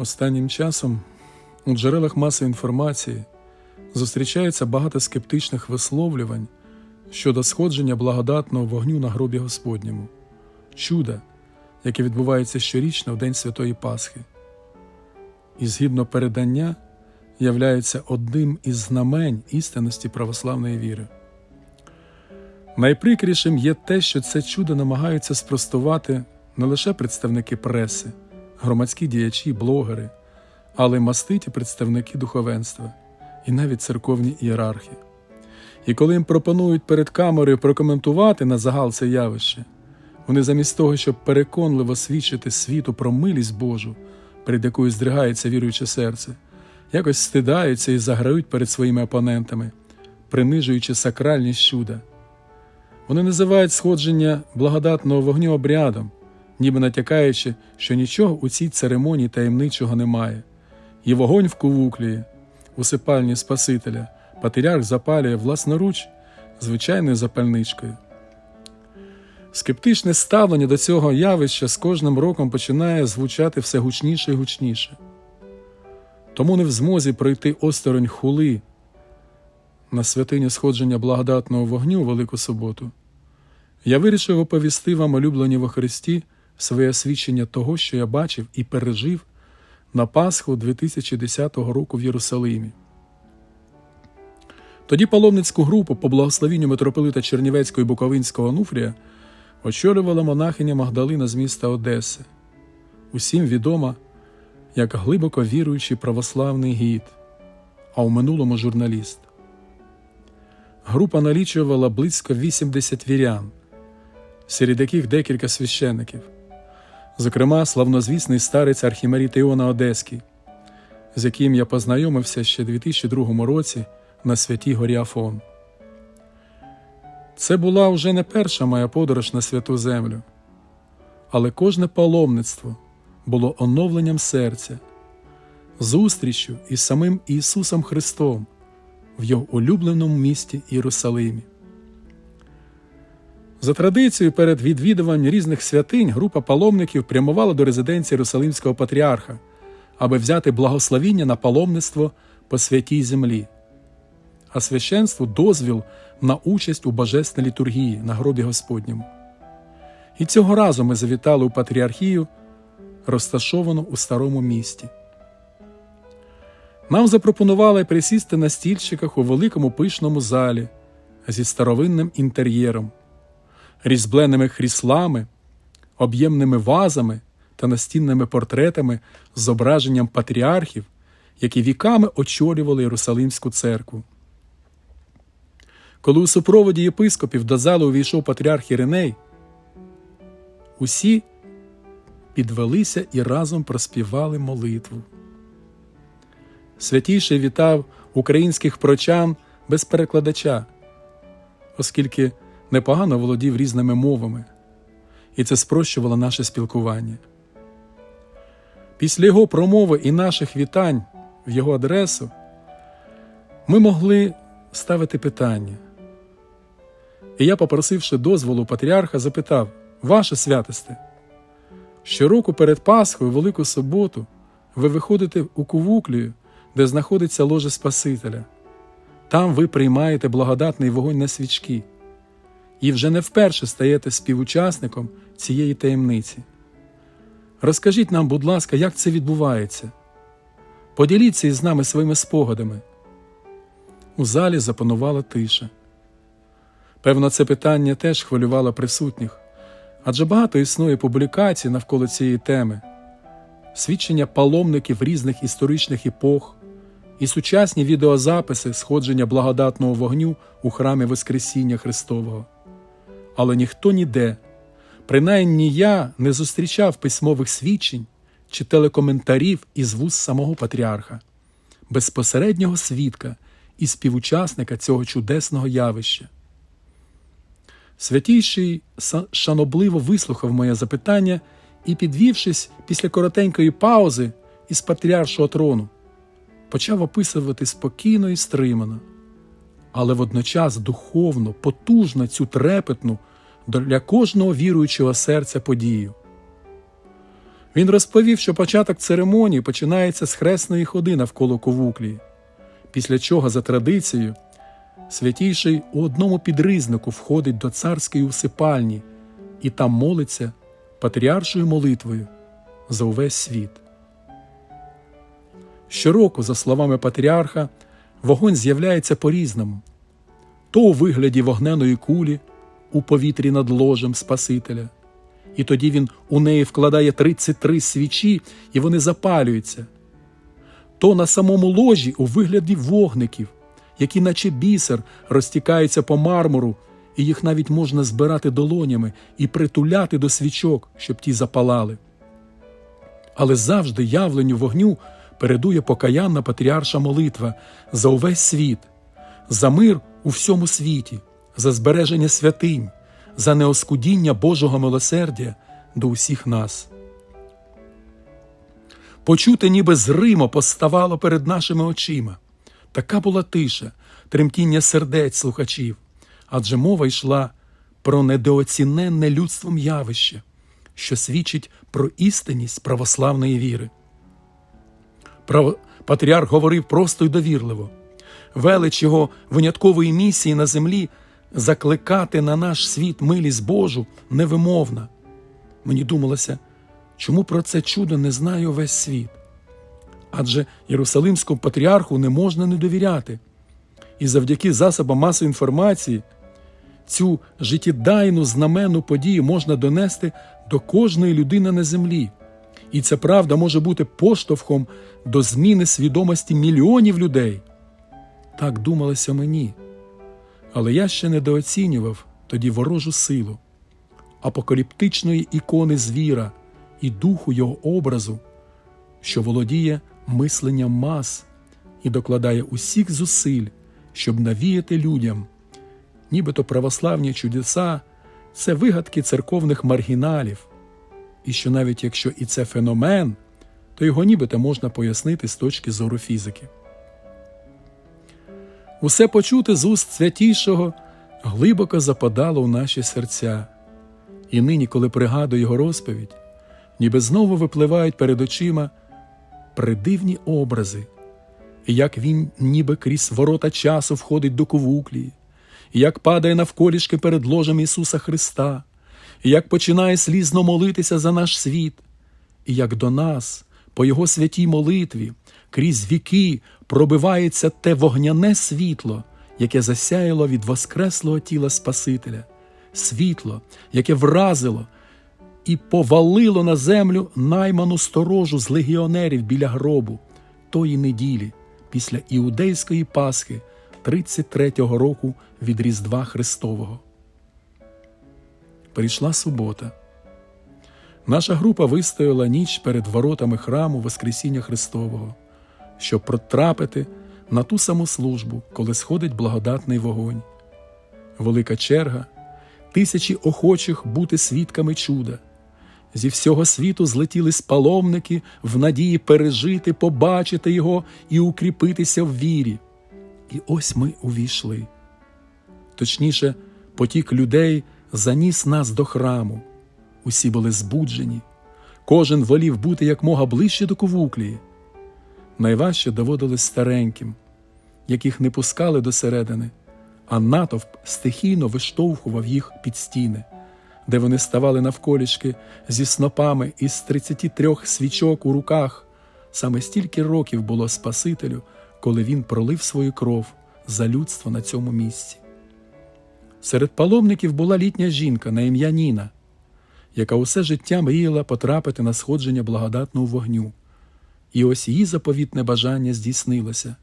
Останнім часом у джерелах масової інформації зустрічається багато скептичних висловлювань щодо сходження благодатного вогню на гробі Господньому, чуда, яке відбувається щорічно в День Святої Пасхи. І згідно передання, являється одним із знамень істинності православної віри. Найприкрішим є те, що це чудо намагаються спростувати не лише представники преси, громадські діячі, блогери, але й маститі представники духовенства і навіть церковні ієрархи. І коли їм пропонують перед камерою прокоментувати на загал це явище, вони замість того, щоб переконливо свідчити світу про милість Божу, перед якою здригається віруюче серце, якось стидаються і заграють перед своїми опонентами, принижуючи сакральність чуда. Вони називають сходження благодатного вогню обрядом, ніби натякаючи, що нічого у цій церемонії таємничого немає, і вогонь вкувуклює, усипальні Спасителя, патріарх запалює власноруч звичайною запальничкою. Скептичне ставлення до цього явища з кожним роком починає звучати все гучніше і гучніше. Тому не в змозі пройти осторонь хули на святиню сходження благодатного вогню Велику суботу, я вирішив оповісти вам, улюблені во Христі, своє свідчення того, що я бачив і пережив на Пасху 2010 року в Єрусалимі. Тоді паломницьку групу по благословінню митрополита Чернівецького і Буковинського Онуфрія очолювала монахиня Магдалина з міста Одеси, усім відома як глибоко віруючий православний гід, а у минулому журналіст. Група налічувала близько 80 вірян, серед яких декілька священиків, зокрема, славнозвісний старець Архімаріт Іона Одеський, з яким я познайомився ще у 2002 році на святій горі Афон. Це була вже не перша моя подорож на святу землю, але кожне паломництво було оновленням серця, зустрічю із самим Ісусом Христом в його улюбленому місті Єрусалимі. За традицією, перед відвідуванням різних святинь група паломників прямувала до резиденції Єрусалимського патріарха, аби взяти благословіння на паломництво по святій землі, а священству дозвіл на участь у божественній літургії на гробі Господньому. І цього разу ми завітали у патріархію, розташовану у старому місті. Нам запропонували присісти на стільчиках у великому пишному залі зі старовинним інтер'єром, різьбленими хріслами, об'ємними вазами та настінними портретами з зображенням патріархів, які віками очолювали Єрусалимську церкву. Коли у супроводі єпископів до зали увійшов патріарх Іриней, усі підвелися і разом проспівали молитву. Святіший вітав українських прочан без перекладача, оскільки непогано володів різними мовами, і це спрощувало наше спілкування. Після його промови і наших вітань в його адресу ми могли ставити питання. І я, попросивши дозволу патріарха, запитав Ваше святосте, щороку перед Пасхою, Велику суботу, ви виходите у Кувуклію, де знаходиться ложе Спасителя. Там ви приймаєте благодатний вогонь на свічки і вже не вперше стаєте співучасником цієї таємниці. Розкажіть нам, будь ласка, як це відбувається. Поділіться із нами своїми спогадами. У залі запанувала тиша. Певно, це питання теж хвилювало присутніх, адже багато існує публікацій навколо цієї теми, свідчення паломників різних історичних епох і сучасні відеозаписи сходження благодатного вогню у храмі Воскресіння Христового. Але ніхто ніде, принаймні я не зустрічав письмових свідчень чи телекоментарів із вуз самого патріарха, безпосереднього свідка і співучасника цього чудесного явища. Святійший шанобливо вислухав моє запитання і, підвівшись після коротенької паузи із патріаршого трону, почав описувати спокійно і стримано, але водночас духовно, потужно цю трепетну для кожного віруючого серця подію. Він розповів, що початок церемонії починається з хресної ходи навколо ковуклії, після чого, за традицією, святійший у одному підризнику входить до царської усипальні і там молиться патріаршою молитвою за увесь світ. Щороку, за словами патріарха, вогонь з'являється по-різному то у вигляді вогненої кулі у повітрі над ложем Спасителя, і тоді він у неї вкладає 33 свічі, і вони запалюються, то на самому ложі у вигляді вогників, які, наче бісер, розтікаються по мармуру, і їх навіть можна збирати долонями і притуляти до свічок, щоб ті запалали. Але завжди явленню вогню передує покаянна патріарша молитва за увесь світ, за мир у всьому світі, за збереження святинь, за неоскудіння Божого милосердя до усіх нас. Почути, ніби зримо поставало перед нашими очима. Така була тиша, тремтіння сердець слухачів, адже мова йшла про недооціненне людством явище, що свідчить про істинність православної віри. Патріарх говорив просто й довірливо. Велич його виняткової місії на землі закликати на наш світ милість Божу невимовна. Мені думалося, чому про це чудо не знає увесь світ? Адже Єрусалимському патріарху не можна не довіряти. І завдяки засобам масової інформації цю життєдайну знаменну подію можна донести до кожної людини на землі. І ця правда може бути поштовхом до зміни свідомості мільйонів людей. Так думалося мені. Але я ще недооцінював тоді ворожу силу, апокаліптичної ікони звіра і духу його образу, що володіє мисленням мас і докладає усіх зусиль, щоб навіяти людям, нібито православні чудеса це вигадки церковних маргіналів, і що навіть якщо і це феномен, то його нібито можна пояснити з точки зору фізики. Усе почуте з уст святішого глибоко западало у наші серця, і нині, коли пригадую його розповідь, ніби знову випливають перед очима придивні образи, як він ніби крізь ворота часу входить до ковуклії, і як падає навколішки перед ложем Ісуса Христа, як починає слізно молитися за наш світ, і як до нас, по Його святій молитві, крізь віки пробивається те вогняне світло, яке засяяло від воскреслого тіла Спасителя, світло, яке вразило і повалило на землю найману сторожу з легіонерів біля гробу тої неділі, після іудейської Пасхи 33-го року від Різдва Христового. Прийшла субота. Наша група вистояла ніч перед воротами храму Воскресіння Христового, щоб протрапити на ту саму службу, коли сходить благодатний вогонь. Велика черга, тисячі охочих бути свідками чуда. Зі всього світу злетіли паломники в надії пережити, побачити його і укріпитися в вірі. І ось ми увійшли. Точніше, потік людей заніс нас до храму. Усі були збуджені, кожен волів бути якмога ближче до ковуклії. Найважче доводилось стареньким, яких не пускали до середини, а натовп стихійно виштовхував їх під стіни, де вони ставали навколішки зі снопами із 33 свічок у руках. Саме стільки років було Спасителю, коли він пролив свою кров за людство на цьому місці. Серед паломників була літня жінка на ім'я Ніна, яка усе життя мріяла потрапити на сходження благодатного вогню, і ось її заповітне бажання здійснилося.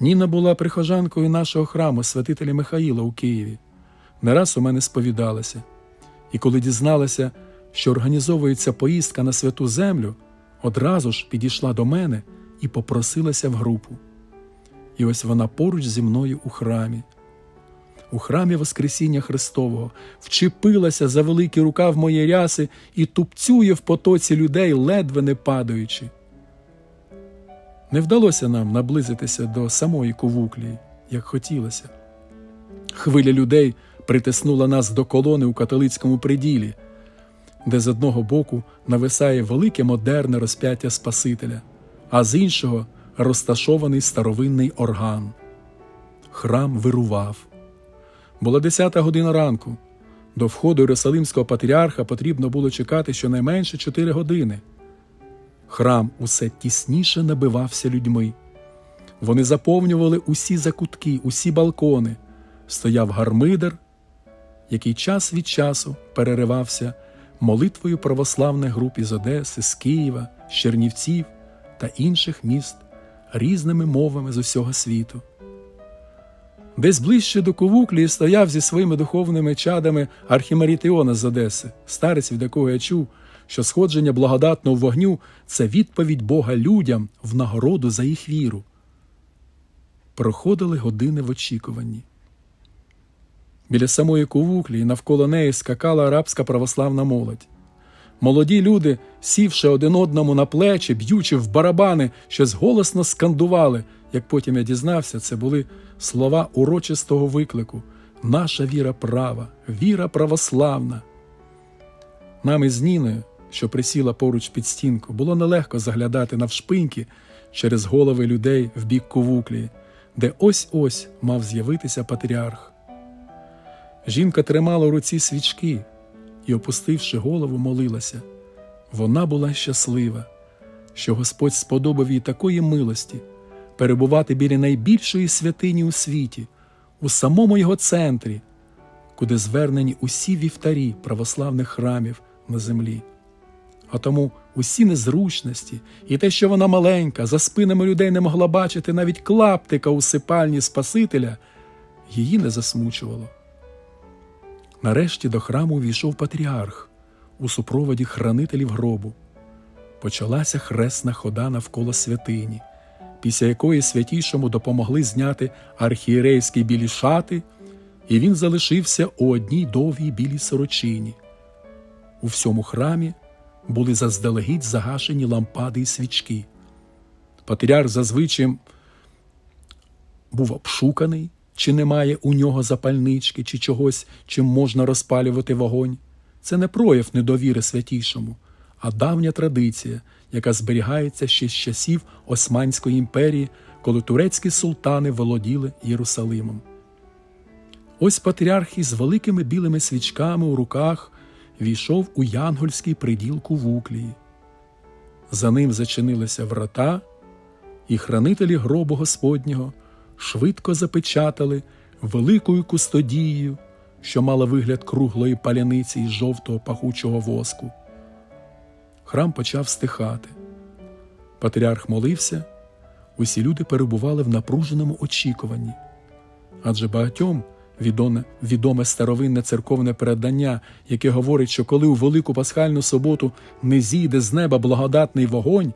Ніна була прихожанкою нашого храму святителя Михаїла у Києві. Не раз у мене сповідалася, і коли дізналася, що організовується поїздка на святу землю, одразу ж підійшла до мене і попросилася в групу. І ось вона поруч зі мною у храмі. У храмі Воскресіння Христового вчепилася за великий рукав моєї ряси і тупцює в потоці людей, ледве не падаючи. Не вдалося нам наблизитися до самої ковуклії, як хотілося. Хвиля людей притиснула нас до колони у католицькому приділі. де з одного боку нависає велике модерне розп'яття Спасителя, а з іншого розташований старовинний орган. Храм вирував. Була десята година ранку. До входу Єрусалимського патріарха потрібно було чекати щонайменше чотири години. Храм усе тісніше набивався людьми. Вони заповнювали усі закутки, усі балкони. Стояв гармидер, який час від часу переривався молитвою православних груп із Одеси, з Києва, з Чернівців та інших міст різними мовами з усього світу. Десь ближче до Ковуклії стояв зі своїми духовними чадами архімаріт Іона з Одеси, старець, від якого я чув, що сходження благодатного вогню це відповідь Бога людям в нагороду за їх віру. Проходили години в очікуванні. Біля самої Ковуклії навколо неї скакала арабська православна молодь. Молоді люди, сівши один одному на плечі, б'ючи в барабани, щось голосно скандували. Як потім я дізнався, це були слова урочистого виклику Наша віра права, віра православна. Нам із Ніною, що присіла поруч під стінку, було нелегко заглядати навшпиньки через голови людей в бік Ковуклії, де ось ось мав з'явитися патріарх. Жінка тримала у руці свічки і, опустивши голову, молилася. Вона була щаслива, що Господь сподобав їй такої милості перебувати біля найбільшої святині у світі, у самому його центрі, куди звернені усі вівтарі православних храмів на землі. А тому усі незручності і те, що вона маленька, за спинами людей не могла бачити навіть клаптика у сипальні Спасителя, її не засмучувало. Нарешті до храму увійшов патріарх у супроводі хранителів гробу. Почалася хресна хода навколо святині, після якої святійшому допомогли зняти архієрейські білі шати, і він залишився у одній довгій білій сорочині. У всьому храмі були заздалегідь загашені лампади і свічки. Патріарх зазвичай був обшуканий, чи немає у нього запальнички, чи чогось, чим можна розпалювати вогонь. Це не прояв недовіри святішому, а давня традиція, яка зберігається ще з часів Османської імперії, коли турецькі султани володіли Єрусалимом. Ось патріарх із великими білими свічками у руках війшов у янгольський приділ Кувуклії. За ним зачинилися врата, і хранителі гробу Господнього швидко запечатали великою кустодією, що мала вигляд круглої паляниці із жовтого пахучого воску. Храм почав стихати. Патріарх молився, усі люди перебували в напруженому очікуванні. Адже багатьом відоме, відоме старовинне церковне передання, яке говорить, що коли у Велику Пасхальну суботу не зійде з неба благодатний вогонь,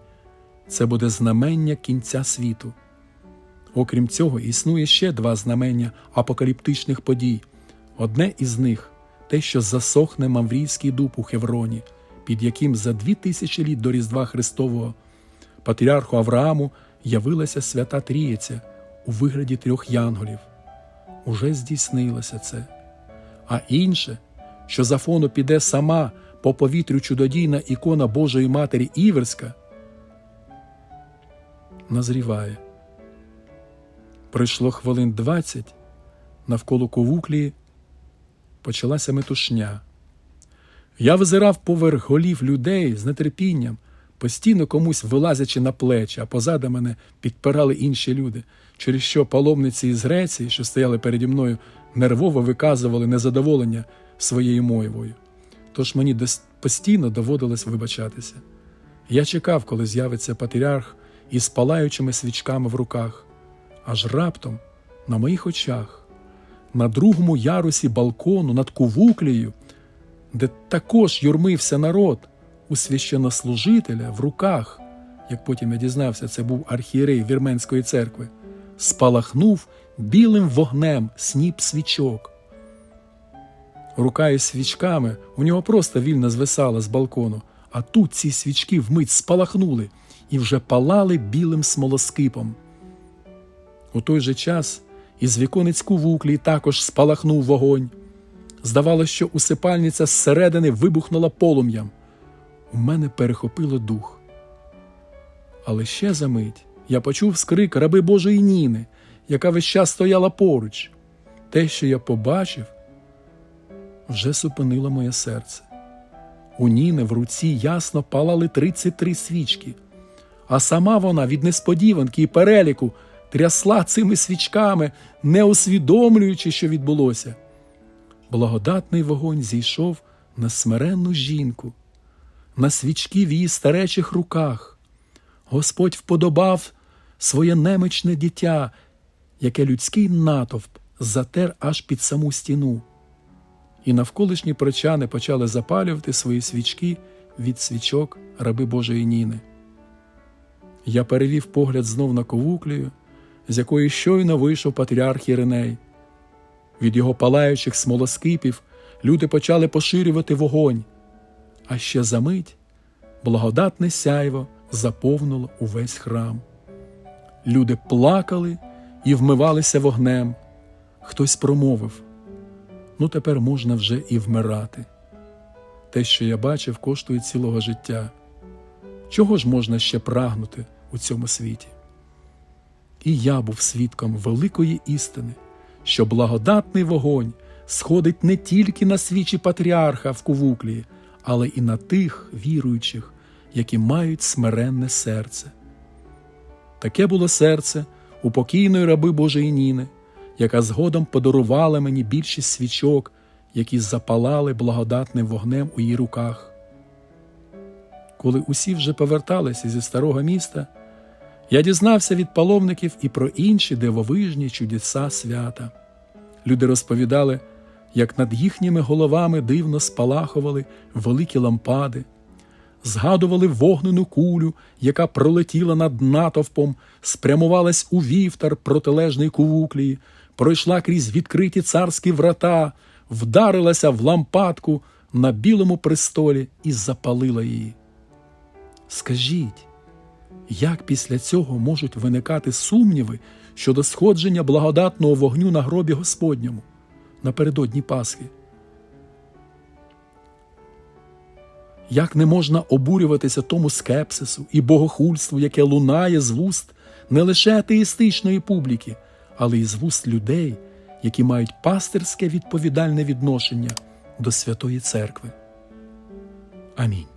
це буде знамення кінця світу. Окрім цього, існує ще два знамення апокаліптичних подій. Одне із них те, що засохне Маврійський дуб у Хевроні, під яким за дві тисячі літ до Різдва Христового патріарху Аврааму явилася свята Трієця у вигляді трьох янголів. Уже здійснилося це. А інше, що за фону піде сама по повітрю чудодійна ікона Божої Матері Іверська, назріває. Пройшло хвилин двадцять, навколо ковуклії почалася метушня. Я визирав поверх голів людей з нетерпінням, постійно комусь вилазячи на плечі, а позаду мене підпирали інші люди, через що паломниці із Греції, що стояли переді мною, нервово виказували незадоволення своєю мовою. Тож мені постійно доводилось вибачатися. Я чекав, коли з'явиться патріарх із палаючими свічками в руках, аж раптом, на моїх очах, на другому ярусі балкону над кувуклею, де також юрмився народ, у священнослужителя в руках, як потім я дізнався, це був архієрей Вірменської церкви, спалахнув білим вогнем сніп свічок. Рука із свічками у нього просто вільно звисала з балкону, а тут ці свічки вмить спалахнули і вже палали білим смолоскипом. У той же час із віконець кувуклі також спалахнув вогонь. Здавалося, що усипальниця зсередини вибухнула полум'ям. У мене перехопило дух. Але ще за мить я почув скрик раби Божої Ніни, яка весь час стояла поруч. Те, що я побачив, вже зупинило моє серце. У Ніни в руці ясно палали 33 свічки, а сама вона від несподіванки і переліку трясла цими свічками, не усвідомлюючи, що відбулося. Благодатний вогонь зійшов на смиренну жінку, на свічки в її старечих руках. Господь вподобав своє немичне дитя, яке людський натовп затер аж під саму стіну. І навколишні прочани почали запалювати свої свічки від свічок раби Божої Ніни. Я перевів погляд знов на ковуклію, з якої щойно вийшов патріарх Єриней. Від його палаючих смолоскипів люди почали поширювати вогонь, а ще за мить благодатне сяйво заповнило увесь храм. Люди плакали і вмивалися вогнем. Хтось промовив ну тепер можна вже і вмирати. Те, що я бачив, коштує цілого життя. Чого ж можна ще прагнути у цьому світі? І я був свідком великої істини, що благодатний вогонь сходить не тільки на свічі патріарха в кувуклії, але і на тих віруючих, які мають смиренне серце. Таке було серце у покійної раби Божої Ніни, яка згодом подарувала мені більшість свічок, які запалали благодатним вогнем у її руках. Коли усі вже поверталися зі старого міста, я дізнався від паломників і про інші дивовижні чудеса свята. Люди розповідали, як над їхніми головами дивно спалахували великі лампади, згадували вогнену кулю, яка пролетіла над натовпом, спрямувалась у вівтар протилежної кувуклії, пройшла крізь відкриті царські врата, вдарилася в лампадку на білому престолі і запалила її. Скажіть, як після цього можуть виникати сумніви щодо сходження благодатного вогню на гробі Господньому напередодні Пасхи? Як не можна обурюватися тому скепсису і богохульству, яке лунає з вуст не лише атеїстичної публіки, але й з вуст людей, які мають пастирське відповідальне відношення до Святої Церкви? Амінь.